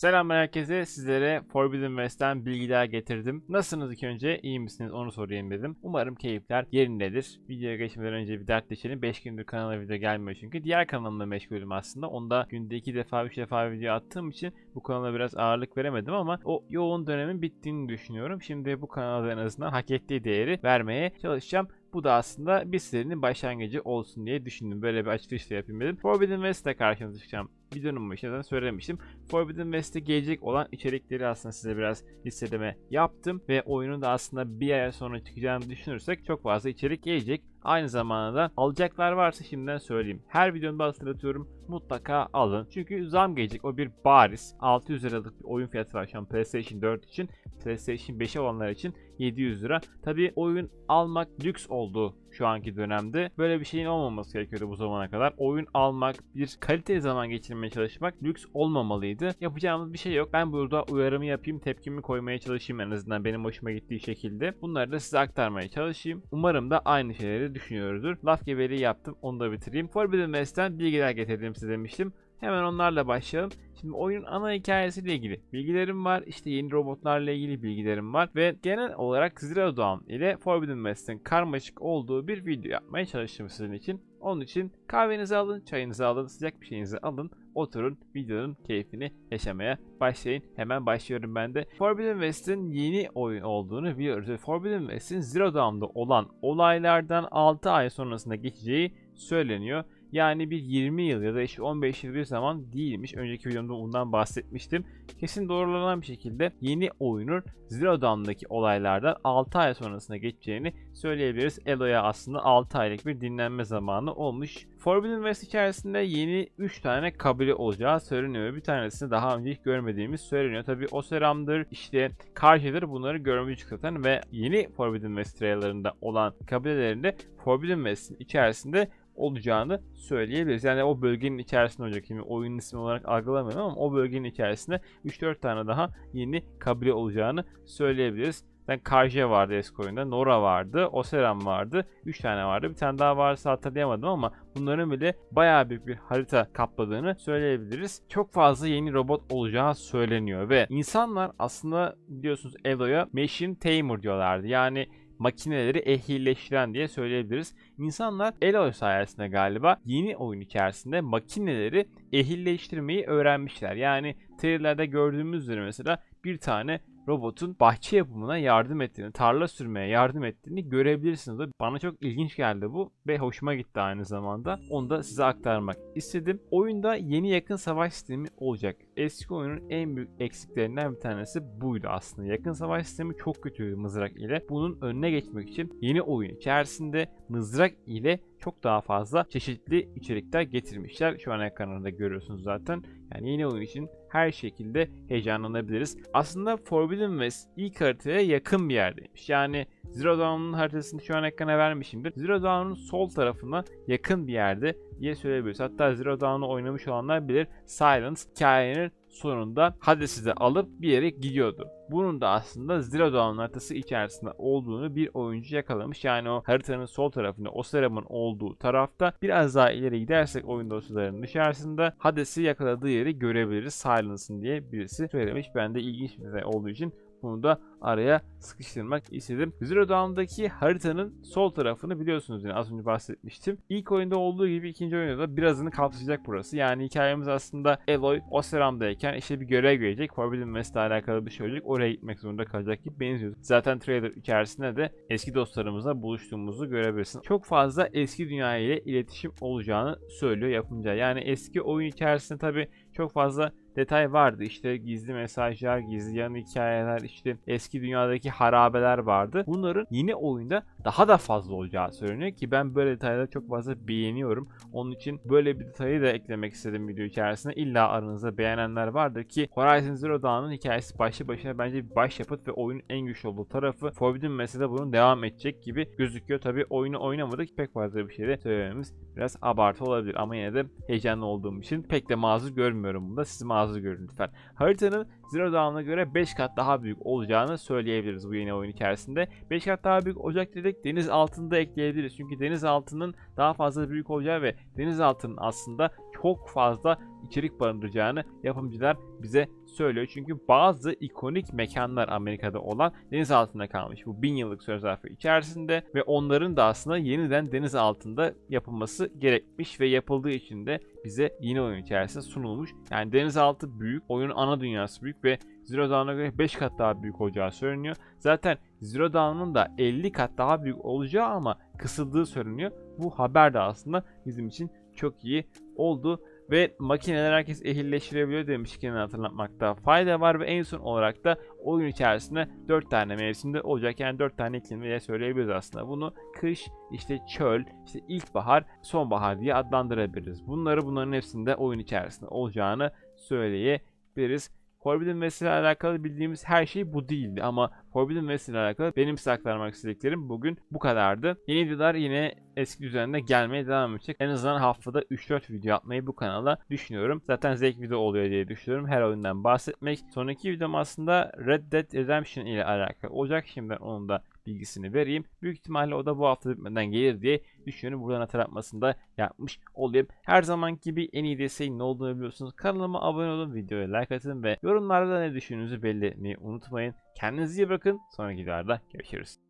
Selam herkese. Sizlere Forbidden West'ten bilgiler getirdim. Nasılsınız ilk önce? İyi misiniz? Onu sorayım dedim. Umarım keyifler yerindedir. Videoya geçmeden önce bir dertleşelim. 5 gündür kanala video gelmiyor çünkü. Diğer kanalımla meşgulüm aslında. Onda günde 2 defa 3 defa video attığım için bu kanala biraz ağırlık veremedim ama o yoğun dönemin bittiğini düşünüyorum. Şimdi bu kanalda en azından hak ettiği değeri vermeye çalışacağım. Bu da aslında bir serinin başlangıcı olsun diye düşündüm. Böyle bir açılış da yapayım dedim. Forbidden West'te karşınıza çıkacağım. Videonun başında zaten söylemiştim. Forbidden West'te gelecek olan içerikleri aslında size biraz listeleme yaptım. Ve oyunun da aslında bir ay sonra çıkacağını düşünürsek çok fazla içerik gelecek. Aynı zamanda da alacaklar varsa şimdiden söyleyeyim. Her videomda hatırlatıyorum mutlaka alın. Çünkü zam gelecek o bir bariz. 600 liralık bir oyun fiyatı var şu an PlayStation 4 için. PlayStation 5'e olanlar için 700 lira. Tabi oyun almak lüks oldu şu anki dönemde. Böyle bir şeyin olmaması gerekiyordu bu zamana kadar. Oyun almak, bir kaliteli zaman geçirmeye çalışmak lüks olmamalıydı. Yapacağımız bir şey yok. Ben burada uyarımı yapayım, tepkimi koymaya çalışayım en azından benim hoşuma gittiği şekilde. Bunları da size aktarmaya çalışayım. Umarım da aynı şeyleri düşünüyoruzdur. Laf gebeliği yaptım, onu da bitireyim. Forbidden West'ten bilgiler getirdim size demiştim. Hemen onlarla başlayalım. Şimdi oyunun ana hikayesiyle ilgili bilgilerim var. İşte yeni robotlarla ilgili bilgilerim var. Ve genel olarak Zero Dawn ile Forbidden West'in karmaşık olduğu bir video yapmaya çalıştım sizin için. Onun için kahvenizi alın, çayınızı alın, sıcak bir şeyinizi alın. Oturun, videonun keyfini yaşamaya başlayın. Hemen başlıyorum ben de. Forbidden West'in yeni oyun olduğunu biliyoruz. Ve Forbidden West'in Zero Dawn'da olan olaylardan 6 ay sonrasında geçeceği söyleniyor. Yani bir 20 yıl ya da işte 15 yıl bir zaman değilmiş. Önceki videomda bundan bahsetmiştim. Kesin doğrulanan bir şekilde yeni oyunun Zero Dawn'daki olaylardan 6 ay sonrasında geçeceğini söyleyebiliriz. Elo'ya aslında 6 aylık bir dinlenme zamanı olmuş. Forbidden West içerisinde yeni 3 tane kabile olacağı söyleniyor. Bir tanesini daha önce hiç görmediğimiz söyleniyor. Tabi Oseram'dır, işte Karşı'dır bunları görmüştük zaten ve yeni Forbidden West trailerlarında olan kabilelerinde Forbidden West'in içerisinde olacağını söyleyebiliriz. Yani o bölgenin içerisinde olacak. Şimdi oyunun ismi olarak algılamıyorum ama o bölgenin içerisinde 3-4 tane daha yeni kabile olacağını söyleyebiliriz. Yani Karje vardı eski oyunda, Nora vardı, Oseram vardı, 3 tane vardı. Bir tane daha varsa hatırlayamadım ama bunların bile bayağı büyük bir harita kapladığını söyleyebiliriz. Çok fazla yeni robot olacağı söyleniyor ve insanlar aslında biliyorsunuz Elo'ya Machine Tamer diyorlardı. Yani makineleri ehlileştiren diye söyleyebiliriz. İnsanlar Eloy sayesinde galiba yeni oyun içerisinde makineleri ehilleştirmeyi öğrenmişler. Yani trailerlerde gördüğümüz üzere mesela bir tane robotun bahçe yapımına yardım ettiğini, tarla sürmeye yardım ettiğini görebilirsiniz. Bana çok ilginç geldi bu ve hoşuma gitti aynı zamanda. Onu da size aktarmak istedim. Oyunda yeni yakın savaş sistemi olacak. Eski oyunun en büyük eksiklerinden bir tanesi buydu aslında. Yakın savaş sistemi çok kötüydü mızrak ile. Bunun önüne geçmek için yeni oyun içerisinde mızrak ile çok daha fazla çeşitli içerikler getirmişler. Şu an ekranında görüyorsunuz zaten. Yani yeni oyun için her şekilde heyecanlanabiliriz. Aslında Forbidden West ilk haritaya yakın bir yerdeymiş. Yani Zero Dawn'un haritasını şu an ekrana vermişimdir. Zero Dawn'un sol tarafına yakın bir yerde diye söyleyebiliriz. Hatta Zero Dawn'u oynamış olanlar bilir. Silence hikayenin sonunda Hades'i de alıp bir yere gidiyordu. Bunun da aslında Zero Dawn haritası içerisinde olduğunu bir oyuncu yakalamış. Yani o haritanın sol tarafında Oseram'ın olduğu tarafta biraz daha ileri gidersek oyun dosyalarının dışarısında Hades'i yakaladığı yeri görebiliriz. Silence'ın diye birisi söylemiş. Ben de ilginç bir şey olduğu için bunu da araya sıkıştırmak istedim. Zero Dawn'daki haritanın sol tarafını biliyorsunuz yine az önce bahsetmiştim. İlk oyunda olduğu gibi ikinci oyunda da birazını kapsayacak burası. Yani hikayemiz aslında Eloy Oseram'dayken işte bir görev gelecek. Forbidden West'le alakalı bir şey olacak. Oraya gitmek zorunda kalacak gibi benziyor. Zaten trailer içerisinde de eski dostlarımızla buluştuğumuzu görebilirsiniz. Çok fazla eski dünya ile iletişim olacağını söylüyor yapımcı. Yani eski oyun içerisinde tabi çok fazla detay vardı. İşte gizli mesajlar, gizli yan hikayeler, işte eski dünyadaki harabeler vardı. Bunların yeni oyunda daha da fazla olacağı söyleniyor ki ben böyle detayları çok fazla beğeniyorum. Onun için böyle bir detayı da eklemek istedim video içerisinde. İlla aranızda beğenenler vardır ki Horizon Zero Dawn'ın hikayesi başlı başına bence bir başyapıt ve oyunun en güçlü olduğu tarafı. Forbidden West'de bunun devam edecek gibi gözüküyor. Tabi oyunu oynamadık pek fazla bir şey de söylememiz biraz abartı olabilir ama yine de heyecanlı olduğum için pek de mazur görmüyorum bunda. Siz mazur görün lütfen. Haritanın Zero Dawn'a göre 5 kat daha büyük olacağını söyleyebiliriz bu yeni oyun içerisinde. 5 kat daha büyük olacak dedik deniz altında ekleyebiliriz. Çünkü deniz altının daha fazla büyük olacağı ve deniz altının aslında çok fazla içerik barındıracağını yapımcılar bize söylüyor. Çünkü bazı ikonik mekanlar Amerika'da olan deniz altında kalmış. Bu bin yıllık süre zarfı içerisinde ve onların da aslında yeniden deniz altında yapılması gerekmiş ve yapıldığı için de bize yeni oyun içerisinde sunulmuş. Yani denizaltı büyük, oyunun ana dünyası büyük ve Zero Dawn'a göre 5 kat daha büyük olacağı söyleniyor. Zaten Zero Dawn'ın da 50 kat daha büyük olacağı ama kısıldığı söyleniyor. Bu haber de aslında bizim için çok iyi oldu. Ve makineler herkes ehilleştirebiliyor demişken hatırlatmakta fayda var ve en son olarak da oyun içerisinde 4 tane mevsimde olacak yani 4 tane iklim diye söyleyebiliriz aslında. Bunu kış, işte çöl, işte ilkbahar, sonbahar diye adlandırabiliriz. Bunları bunların hepsinde oyun içerisinde olacağını söyleyebiliriz. Forbidden West ile alakalı bildiğimiz her şey bu değildi ama Forbidden West ile alakalı benim size aktarmak istediklerim bugün bu kadardı. Yeni videolar yine eski düzeninde gelmeye devam edecek. En azından haftada 3-4 video atmayı bu kanala düşünüyorum. Zaten zevk video oluyor diye düşünüyorum her oyundan bahsetmek. Sonraki videom aslında Red Dead Redemption ile alakalı olacak. Şimdi ben onun da bilgisini vereyim. Büyük ihtimalle o da bu hafta bitmeden gelir diye düşünüyorum. Buradan hatırlatmasını da yapmış olayım. Her zaman gibi en iyi desteğin ne olduğunu biliyorsunuz. Kanalıma abone olun, videoya like atın ve yorumlarda ne düşündüğünüzü belli etmeyi unutmayın. Kendinize iyi bakın. Sonraki videolarda görüşürüz.